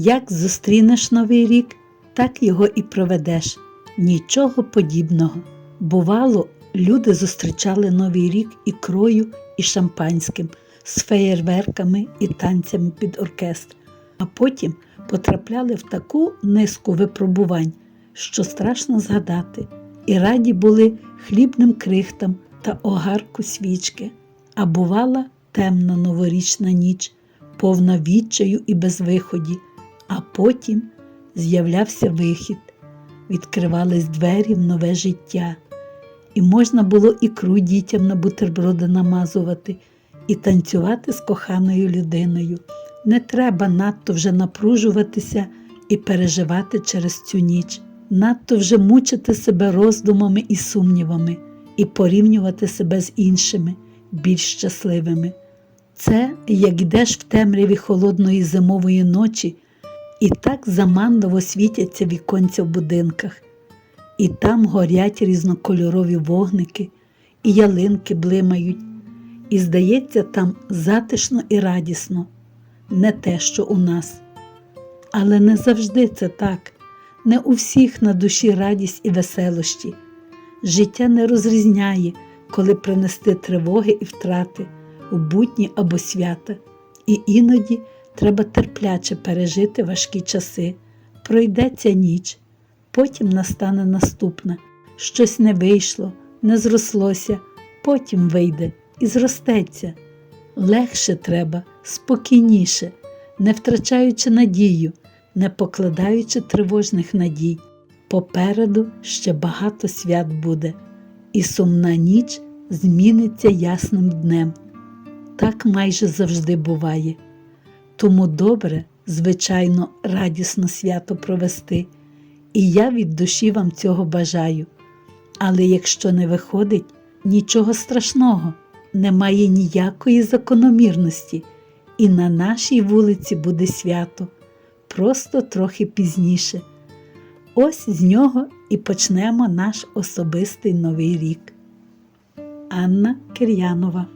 Як зустрінеш новий рік, так його і проведеш. Нічого подібного. Бувало, люди зустрічали новий рік ікрою і шампанським, з феєрверками і танцями під оркестр, а потім потрапляли в таку низку випробувань, що страшно згадати, і раді були хлібним крихтам та огарку свічки. А бувала темна новорічна ніч, повна відчаю і безвиході, а потім з'являвся вихід, відкривались двері в нове життя, і можна було ікру дітям на бутерброди намазувати і танцювати з коханою людиною. Не треба надто вже напружуватися і переживати через цю ніч, надто вже мучити себе роздумами і сумнівами, і порівнювати себе з іншими, більш щасливими. Це як йдеш в темряві холодної зимової ночі, і так заманливо світяться віконця в будинках, і там горять різнокольорові вогники, і ялинки блимають, і здається, там затишно і радісно, не те, що у нас. Але не завжди це так, не у всіх на душі радість і веселощі. Життя не розрізняє, коли принести тривоги і втрати у будні або свята, і іноді треба терпляче пережити важкі часи. Пройдеться ніч, потім настане наступна. Щось не вийшло, не зрослося, потім вийде і зростеться. Легше треба, спокійніше, не втрачаючи надію, не покладаючи тривожних надій. Попереду ще багато свят буде, і сумна ніч зміниться ясним днем. Так майже завжди буває. Тому добре, звичайно, радісно свято провести, і я від душі вам цього бажаю. Але якщо не виходить, нічого страшного, немає ніякої закономірності, і на нашій вулиці буде свято, просто трохи пізніше. Ось з нього і почнемо наш особистий новий рік. Анна Кир'янова